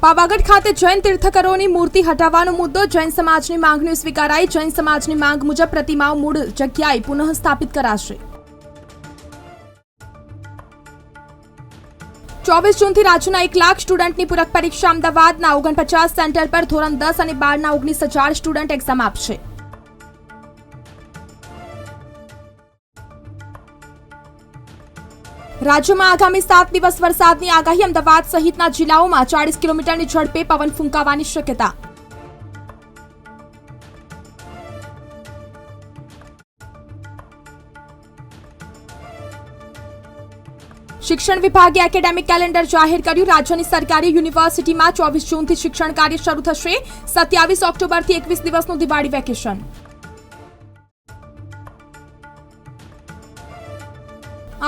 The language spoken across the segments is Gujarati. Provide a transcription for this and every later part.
પાવાગઢ ખાતે જૈન તીર્થકરોની મૂર્તિ હટાવવાનો મુદ્દો, જૈન સમાજની માંગણીઓ સ્વીકારાઈ, જૈન સમાજની માંગ મુજબ પ્રતિમાઓ મૂળ જગ્યાએ પુનઃ સ્થાપિત કરાશે. ચોવીસ જૂનથી રાજ્યના એક લાખ સ્ટુડન્ટની પૂરક પરીક્ષા અમદાવાદના ઓગણપચાસ સેન્ટર પર ધોરણ દસ અને બારના ઓગણીસ હજાર સ્ટુડન્ટ એક્ઝામ આપશે. રાજ્યમાં આગામી સાત દિવસ વરસાદની આગાહી અમદાવાદ સહિતના જિલ્લાઓમાં ચાળીસ કિલોમીટરની ઝડપે પવન ફૂંકાવાની શક્યતા. શિક્ષણ વિભાગે એકેડેમિક કેલેન્ડર જાહેર કર્યું. રાજ્યની સરકારી યુનિવર્સિટીમાં ચોવીસ જૂનથી શિક્ષણ કાર્ય શરૂ થશે. સત્યાવીસ ઓક્ટોબરથી એકવીસ દિવસનું દિવાળી વેકેશન.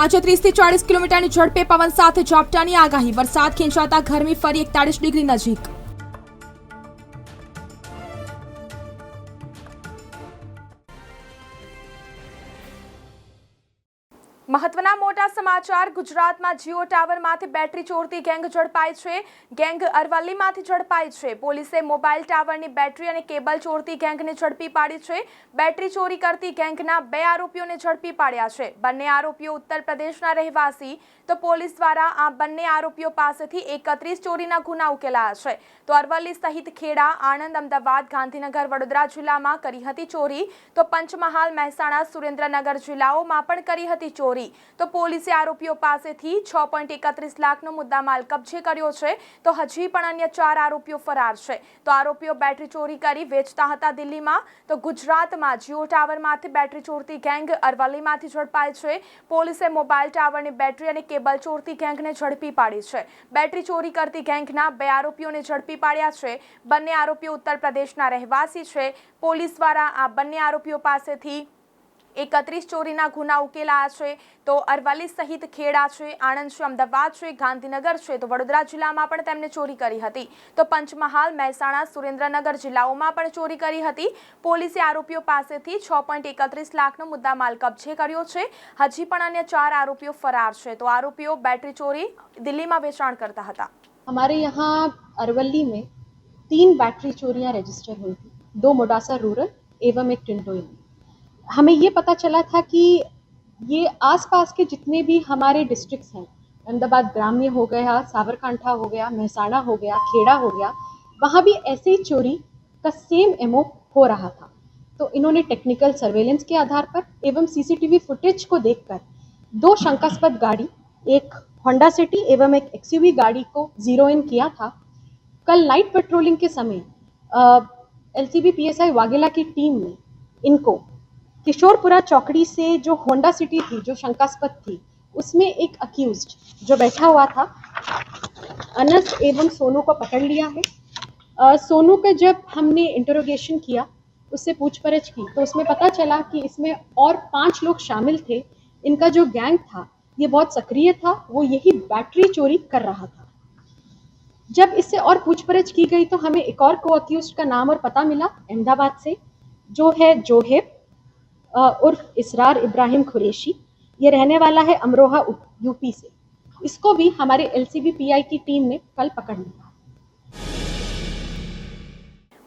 આજે ત્રીસથી ચાળીસ કિલોમીટરની ઝડપે પવન સાથે ઝાપટાની આગાહી. વરસાદ ખેંચાતા ગરમી ફરી એકતાળીસ ડિગ્રી નજીક. સમાચાર, ગુજરાતમાં જીઓ ટાવરમાંથી બેટરી ચોરતી ગેંગ ઝડપાઈ છે. ગેંગ અરવલ્લીમાંથી ઝડપાઈ છે. પોલીસે મોબાઈલ ટાવરની બેટરી અને કેબલ ચોરતી ગેંગને ઝડપી પાડી છે. બેટરી ચોરી કરતી ગેંગના બે આરોપીઓને ઝડપી પાડ્યા છે. બંને આરોપીઓ ઉત્તર પ્રદેશના રહેવાસી. તો પોલીસ દ્વારા આ બંને આરોપીઓ પાસેથી એકત્રીસ ચોરીના ગુના ઉકેલાયા છે. તો અરવલ્લી સહિત ખેડા, આણંદ, અમદાવાદ, ગાંધીનગર, વડોદરા જિલ્લામાં કરી હતી ચોરી. તો પંચમહાલ, મહેસાણા, સુરેન્દ્રનગર જિલ્લાઓમાં પણ કરી હતી ચોરી. તો પોલીસે આરોપીઓ પાસેથી છ પોઈન્ટ એકત્રીસ લાખનો મુદ્દામાલ કબજે કર્યો છે. તો હજી પણ અન્ય ચાર આરોપીઓ ફરાર છે. તો આરોપીઓ બેટરી ચોરી કરી વેચતા હતા દિલ્હીમાં. તો ગુજરાતમાં જીઓ ટાવરમાંથી બેટરી ચોરતી ગેંગ અરવલ્લીમાંથી ઝડપાય છે. પોલીસે મોબાઈલ ટાવરની બેટરી અને કેબલ ચોરતી ગેંગને ઝડપી પાડી છે. બેટરી ચોરી કરતી ગેંગના બે આરોપીઓને ઝડપી પાડ્યા છે. બંને આરોપીઓ ઉત્તર પ્રદેશના રહેવાસી છે. પોલીસ દ્વારા આ બંને આરોપીઓ પાસેથી એકત્રીસ ચોરીના ગુના ઉકેલાયા છે તો અરવલ્લી સહિત ખેડા છે આણંદ છે અમદાવાદ છે ગાંધીનગર છે તો વડોદરા જિલ્લામાં પણ તેમણે ચોરી કરી હતી તો પંચમહાલ મહેસાણા સુરેન્દ્રનગર જિલ્લાઓમાં પણ ચોરી કરી હતી પોલીસે આરોપીઓ પાસેથી છ પોઈન્ટ એકત્રીસ લાખનો મુદ્દામાલ કબજે કર્યો છે હજી પણ અન્ય ચાર આરોપીઓ ફરાર છે તો આરોપીઓ બેટરી ચોરી દિલ્હીમાં વેચાણ કરતા હતા हमारे यहाँ अरवली में तीन बैटरी चोरियां रजिस्टर हुई थी दो मोडासा रूरल एवं एक टिंडोई में हमें ये पता चला था कि ये आसपास के जितने भी हमारे डिस्ट्रिक्ट्स हैं, अहमदाबाद ग्राम्य हो गया साबरकांठा हो गया, महसाणा हो गया, खेड़ा हो गया, वहाँ भी ऐसे ही चोरी का सेम एमओ हो रहा था। तो इन्होंने टेक्निकल सर्वेलेंस के आधार पर एवं सीसीटीवी फुटेज को देखकर दो शंकास्पद गाड़ी, एक होंडा सिटी एवं एक एक्सयूवी गाड़ी को ज़ीरो इन किया था। कल नाइट पेट्रोलिंग के समय L C B P S I Vaghela की टीम ने इनको किशोरपुरा चौकड़ी से जो होंडा सिटी थी जो शंकास्पद थी उसमें एक अक्यूज जो बैठा हुआ था अनस एवं सोनू को पकड़ लिया है। अ, सोनू का जब हमने इंटरोगेशन किया उससे पूछपरछ की तो उसमें पता चला कि इसमें और पाँच लोग शामिल थे। इनका जो गैंग था ये बहुत सक्रिय था वो यही बैटरी चोरी कर रहा था। जब इससे और पूछपरछ की गई तो हमें एक और को अक्यूज का नाम और पता मिला अहमदाबाद से जो है जोहेब। उर्फ इसरार इब्राहिम कुरैशी ये रहने वाला है अमरोहा यूपी से इसको भी हमारे एलसीबी पीआई की टीम ने कल पकड़ लिया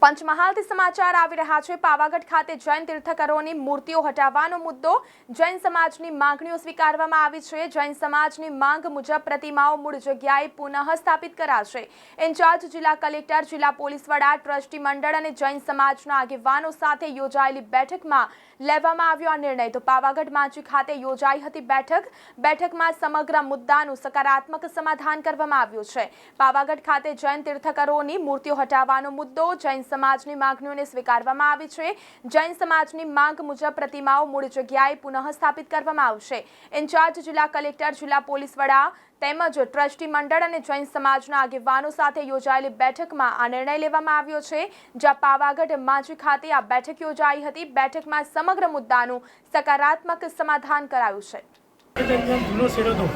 પંચમહાલથી સમાચાર આવી રહ્યા છે. પાવાગઢ ખાતે જૈન તીર્થકરોની મૂર્તિઓ હટાવવાનો મુદ્દો જૈન સમાજની માંગણીઓ સ્વીકારવામાં આવી છે. જૈન સમાજની માંગ મુજબ પ્રતિમાઓ મૂળ જગ્યાએ પુનઃ સ્થાપિત કરાશે. ઇન્ચાર્જ જિલ્લા કલેક્ટર, જિલ્લા પોલીસ વડા, ટ્રસ્ટી મંડળ અને જૈન સમાજના આગેવાનો સાથે યોજાયેલી બેઠકમાં લેવામાં આવ્યો આ નિર્ણય. તો પાવાગઢ માંચી ખાતે યોજાઈ હતી બેઠક. બેઠકમાં સમગ્ર મુદ્દાનું સકારાત્મક સમાધાન કરવામાં આવ્યું છે. પાવાગઢ ખાતે જૈન તીર્થકરોની મૂર્તિઓ હટાવવાનો મુદ્દો જૈન સમાજની માંગણીઓને સ્વીકારવામાં આવી છે. જૈન સમાજની માંગ મુજબ પ્રતિમાઓ મૂળ જગ્યાએ પુનઃ સ્થાપિત કરવામાં આવશે. ઇન્ચાર્જ જિલ્લા કલેક્ટર, જિલ્લા પોલીસ વડા તેમજ ટ્રસ્ટી મંડળ અને જૈન સમાજના આગેવાનો સાથે યોજાયેલી બેઠકમાં આ નિર્ણય લેવામાં આવ્યો છે. જ્યાં પાવાગઢ માંજી ખાતે આ બેઠક યોજાઈ હતી. બેઠકમાં સમગ્ર મુદ્દાનું સકારાત્મક સમાધાન કરાયું છે. જૂનો શેડ હતો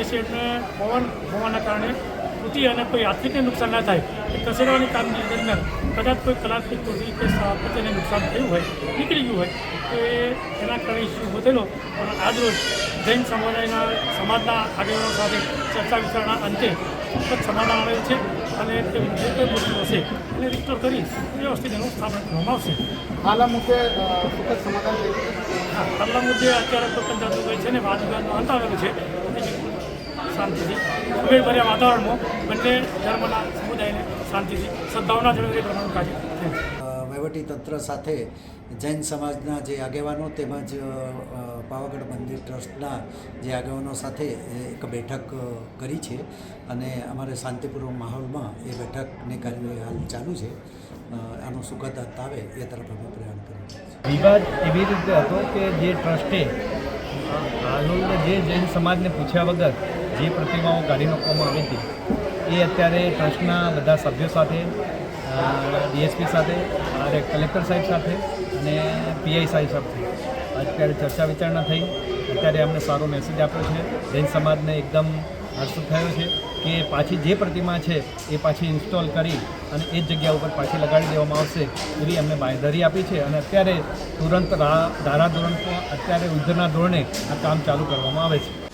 એ શેડને પવન હોવાના કારણે તૂટી અને કોઈ આર્થિકને નુકસાન ના થાય એ ખસેડવાની કામગીરી દરમિયાન કદાચ કોઈ કલાત્મક તૂટી કે સ્થાપત્યને નુકસાન થયું હોય નીકળી ગયું હોય તો એ એના કારણે ઇસ્યુ વધેલો. પણ આજરોજ જૈન સમુદાયના સમાજના આગેવાનો સાથે ચર્ચા વિચારણા અંતે સુખદ સમાધાન આવેલ છે અને તે જે કોઈ મુશ્કેલ હશે એને રિસ્ટોર કરી વ્યવસ્થિત એનું સ્થાપન કરવામાં આવશે. હાલ મુદ્દે સુખદ સમાધાન હાલના મુદ્દે અત્યારે તો પંચાયત છે ને વાદ વિવાદનો અંત આવેલો છે. શાંતિથી ઉમેદભર્યા વાતાવરણમાં બંને ધર્મના સમુદાયને શાંતિથી સદભાવના જળવાઈ રહે પ્રમાણનું કાર્ય થાય. છે સાથે જૈન સમાજના જે આગેવાનો તેમજ પાવાગઢ મંદિર ટ્રસ્ટના જે આગેવાનો સાથે એક બેઠક કરી છે અને અમારે શાંતિપૂર્વક માહોલમાં એ બેઠકની કાર્યવાહી હાલ ચાલુ છે. આનો સુખદ અંત આવે એ તરફ અમે પ્રયાણ કરી વિવાદ એવી રીતે હતો કે જે ટ્રસ્ટે હાલોલના જે જૈન સમાજને પૂછ્યા વગર જે પ્રતિમાઓ કાઢી નાખવામાં આવી હતી, એ અત્યારે ટ્રસ્ટના બધા સભ્યો સાથે ડીએસપી સાથે, અને કલેક્ટર સાહેબ સાથે, અને પીઆઈ સાહેબ સાથે. અત્યારે ચર્ચા વિચારણા થઈ. અત્યારે અમને સારો મેસેજ આપ્યો છે. જૈન સમાજને એકદમ હર્ષ થયો છે કે પાછી જે પ્રતિમા છે, એ પાછી ઇન્સ્ટોલ કરી અને એ જ જગ્યા ઉપર પાછી લગાડી દેવામાં આવશે એવી અમને બાંયધરી આપી છે. અને અત્યારે તુરંત ધારાધોરણ અત્યારે યુદ્ધના ધોરણે આ કામ ચાલુ કરવામાં આવે છે.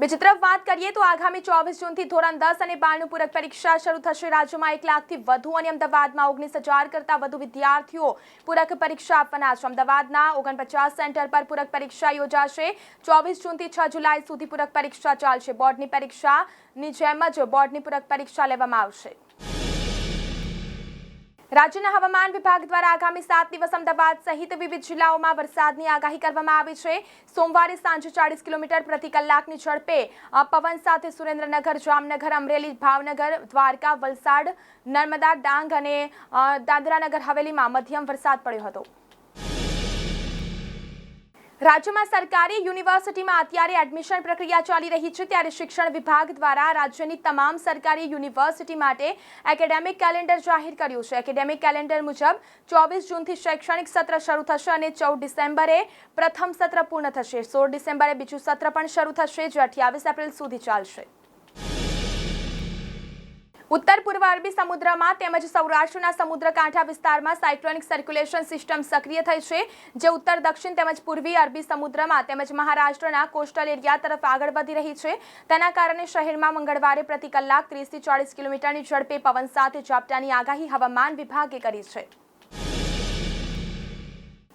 બીજી તરફ વાત કરીએ તો આગામી ચોવીસ જૂનથી ધોરણ દસ અને બારનું પૂરક પરીક્ષા શરૂ થશે. રાજ્યમાં એક લાખથી વધુ અને અમદાવાદમાં ઓગણીસ હજાર કરતાં વધુ વિદ્યાર્થીઓ પૂરક પરીક્ષા આપવાના છે. અમદાવાદના ઓગણપચાસ સેન્ટર પર પૂરક પરીક્ષા યોજાશે. ચોવીસ જૂનથી છ જુલાઈ સુધી પૂરક પરીક્ષા ચાલશે. બોર્ડની પરીક્ષાની જેમ જ બોર્ડની પૂરક પરીક્ષા લેવામાં આવશે. રાજ્યના હવામાન વિભાગ દ્વારા આગામી સાત દિવસ અમદાવાદ સહિત વિવિધ જિલ્લાઓમાં વરસાદની આગાહી કરવામાં આવી છે. સોમવારે સાંજે ચાળીસ કિલોમીટર પ્રતિ કલાકની ઝડપે પવન સાથે સુરેન્દ્રનગર, જામનગર, અમરેલી, ભાવનગર, દ્વારકા, વલસાડ, નર્મદા, ડાંગ અને દાદરાનગર, હવેલીમાં મધ્યમ વરસાદ પડ્યો હતો. રાજ્યમાં સરકારી યુનિવર્સિટીમાં અત્યારે એડમિશન પ્રક્રિયા ચાલી રહી છે. ત્યારે શિક્ષણ વિભાગ દ્વારા રાજ્યની તમામ સરકારી યુનિવર્સિટી માટે એકેડેમિક કેલેન્ડર જાહેર કર્યું છે. એકેડેમિક કેલેન્ડર મુજબ ચોવીસ જૂનથી શૈક્ષણિક સત્ર શરૂ થશે અને ચૌદ ડિસેમ્બરે પ્રથમ સત્ર પૂર્ણ થશે. સોળ ડિસેમ્બરે બીજું સત્ર પણ શરૂ થશે, જે અઠ્યાવીસ એપ્રિલ સુધી ચાલશે. ઉત્તર પૂર્વ અરબી સમુદ્રમાં તેમજ સૌરાષ્ટ્રના સમુદ્ર કાંઠા વિસ્તારમાં સાયક્લોનિક સર્ક્યુલેશન સિસ્ટમ સક્રિય થઈ છે, જે ઉત્તર, દક્ષિણ તેમજ પૂર્વી અરબી સમુદ્રમાં તેમજ મહારાષ્ટ્રના કોસ્ટલ એરિયા તરફ આગળ વધી રહી છે. તેના કારણે શહેરમાં મંગળવારે પ્રતિ કલાક ત્રીસથી ચાળીસ કિલોમીટરની ઝડપે પવન સાથે ઝાપટાની આગાહી હવામાન વિભાગે કરી છે.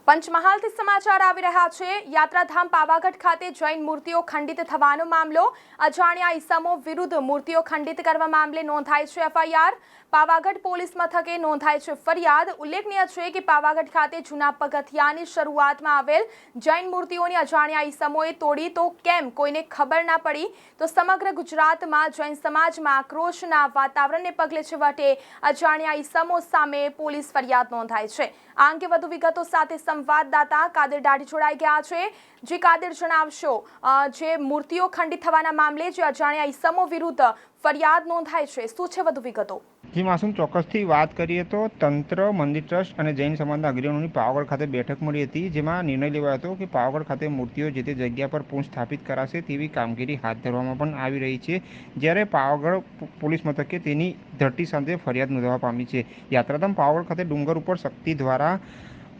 પંચમહાલથી સમાચાર આવી રહ્યા છે. યાત્રાધામ પાવાગઢ ખાતે જૈન મૂર્તિઓ ખંડિત થવાનો મામલો. અજાણ્યા ઈસમો વિરુદ્ધ મૂર્તિઓ ખંડિત કરવા મામલે નોંધાય છે એફઆઈઆર. પાવાગઢ પોલીસ મથકે નોંધાય છે ફરિયાદ. ઉલ્લેખનીય છે કે પાવાગઢ ખાતે જૂના પગથિયાની શરૂઆતમાં આવેલ જૈન મૂર્તિઓની અજાણ્યા ઈસમોએ તોડી. તો કેમ? કોઈને ખબર ના પડી. તો સમગ્ર ગુજરાતમાં જૈન સમાજમાં આક્રોશના વાતાવરણને પગલે છેવટે અજાણ્યા ઈસમો સામે પોલીસ ફરિયાદ નોંધાય છે. આ વધુ વિગતો સાથે સંવાદદાતા કાદર દાઢી જોડાઈ ગયા છે, જે કાદર જણાવશો જે મૂર્તિઓ ખંડિત થવાના મામલે જે અજાણ્યા ઈસમો વિરુદ્ધ ફરિયાદ નોંધાય છે, શું છે વધુ વિગતો? જી માસુમ ચોક્કસથી વાત કરીએ તો તંત્ર, મંદિર ટ્રસ્ટ અને જૈન સમાજના અગ્રણીઓની પાવાગઢ ખાતે બેઠક મળી હતી, જેમાં નિર્ણય લેવાયો હતો કે પાવાગઢ ખાતે મૂર્તિઓ જે તે જગ્યા પર પુનઃ સ્થાપિત કરાશે તેવી કામગીરી હાથ ધરવામાં પણ આવી રહી છે. જ્યારે પાવાગઢ પોલીસ મથકે તેની ધરતી સાથે ફરિયાદ નોંધવા પામી છે. યાત્રાધામ પાવાગઢ ખાતે ડુંગર ઉપર શક્તિ દ્વારા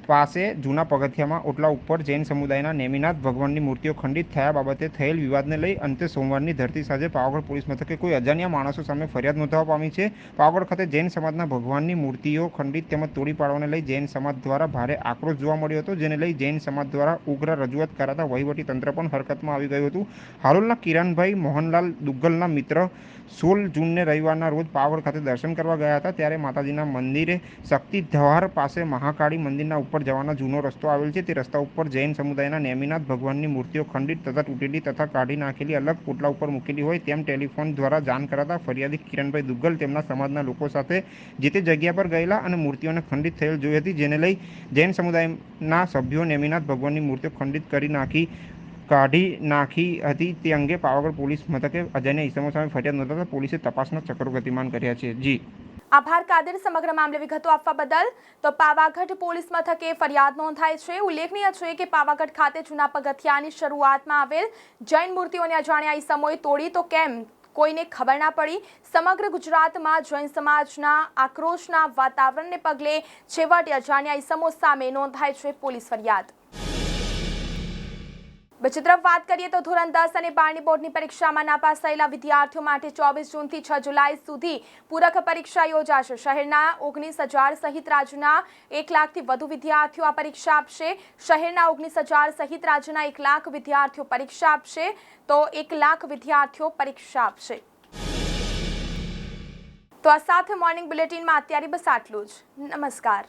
પાસે જૂના પગથિયામાં ઓટલા ઉપર જૈન સમુદાયના નેમિનાથ ભગવાનની મૂર્તિઓ ખંડિત થયા બાબતે થયેલ વિવાદને લઈ અંતે સોમવારની ધરતી સાંજે પાવાગઢ પોલીસ મથકે કોઈ અજાણ્યા માણસો સામે ફરિયાદ નોંધવા પામી છે. પાવાગઢ ખાતે જૈન સમાજના ભગવાનની મૂર્તિઓ ખંડિત તેમજ તોડી પાડવાને લઈ જૈન સમાજ દ્વારા ભારે આક્રોશ જોવા મળ્યો હતો, જેને લઈ જૈન સમાજ દ્વારા ઉગ્ર રજૂઆત કરાતા વહીવટી તંત્ર પણ હરકતમાં આવી ગયું હતું. હાલોલના કિરણભાઈ મોહનલાલ દુગ્ગલના મિત્ર સોળ જૂનને રવિવારના રોજ પાવડ ખાતે દર્શન કરવા ગયા હતા. ત્યારે માતાજીના મંદિરે શક્તિ ધવાર પાસે મહાકાળી મંદિરના ઉપર જવાના જૂનો રસ્તો આવેલ છે. તે રસ્તા ઉપર જૈન સમુદાયના નેમિનાથ ભગવાનની મૂર્તિઓ ખંડિત તથા તૂટેલી તથા કાઢી નાખેલી અલગ પોટલા ઉપર મૂકેલી હોય તેમ ટેલિફોન દ્વારા જાણ કરાતા ફરિયાદી કિરણભાઈ દુગ્ગલ તેમના સમાજના લોકો સાથે જે તે જગ્યા પર ગયેલા અને મૂર્તિઓને ખંડિત થયેલ જોઈ હતી, જેને લઈ જૈન સમુદાયના સભ્યો નેમિનાથ ભગવાનની મૂર્તિઓ ખંડિત કરી નાખી કાઢી નાખી હતી. તે અંગે પાવાગઢ પોલીસ મથકે અજયને ઇસમો સામે ફરિયાદ નોંધાતા પોલીસે તપાસના ચક્રો ગતિમાન કર્યા છે. જી. આભાર કાદર સમગ્ર મામલે વિગતો આપવા બદલ. તો પાવાગઢ પોલીસ મથકે ફરિયાદ નોંધાઈ છે. ઉલ્લેખનીય છે કે પાવાગઢ ખાતે જૂના પગથિયાની શરૂઆતમાં આવેલ જૈન મૂર્તિઓને અજાણ્યા ઈસમોએ તોડી. તો કેમ? કોઈને ખબર ના પડી. સમગ્ર ગુજરાતમાં જૈન સમાજના આક્રોશના વાતાવરણને પગલે છેવટે અજાણ્યા ઈસમો સામે નોંધાઈ છે પોલીસ ફરિયાદ. બીજી વાત કરીએ તો ધોરણ દસ અને બારની બોર્ડની પરીક્ષામાં નાપાસ થયેલા વિદ્યાર્થીઓ માટે ચોવીસ જૂનથી છ જુલાઈ સુધી પૂરક પરીક્ષા યોજાશે. શહેરના ઓગણીસ હજાર સહિત રાજ્યના એક લાખથી વધુ વિદ્યાર્થીઓ આ પરીક્ષા આપશે. શહેરના ઓગણીસ હજાર સહિત રાજ્યના એક લાખ વિદ્યાર્થીઓ પરીક્ષા આપશે. તો એક લાખ વિદ્યાર્થીઓ પરીક્ષા આપશે. તો આ સાથે મોર્નિંગ બુલેટિનમાં અત્યારે બસ આટલું જ. નમસ્કાર.